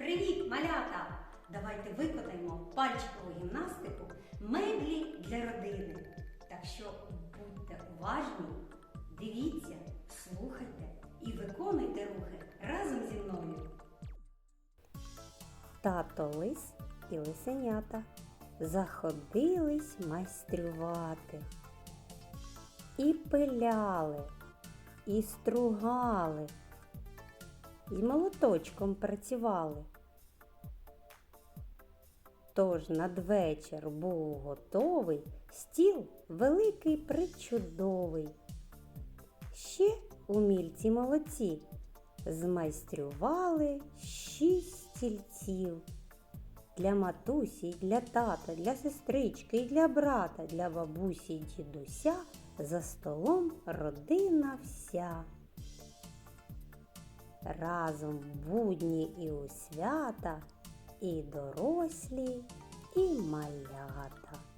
Привіт, малята! Давайте виконаємо пальчикову гімнастику меблі для родини. Так що будьте уважні, дивіться, слухайте і виконуйте рухи разом зі мною. Тато лис і лисенята заходились майструвати. І пиляли, і стругали, і молоточком працювали. Тож надвечір був готовий стіл великий причудовий. Ще умільці молодці змайстрювали шість стільців. Для матусі, і для тата, для сестрички, і для брата, для бабусі й дідуся за столом родина вся разом в будні і у свята, і дорослі, і малята.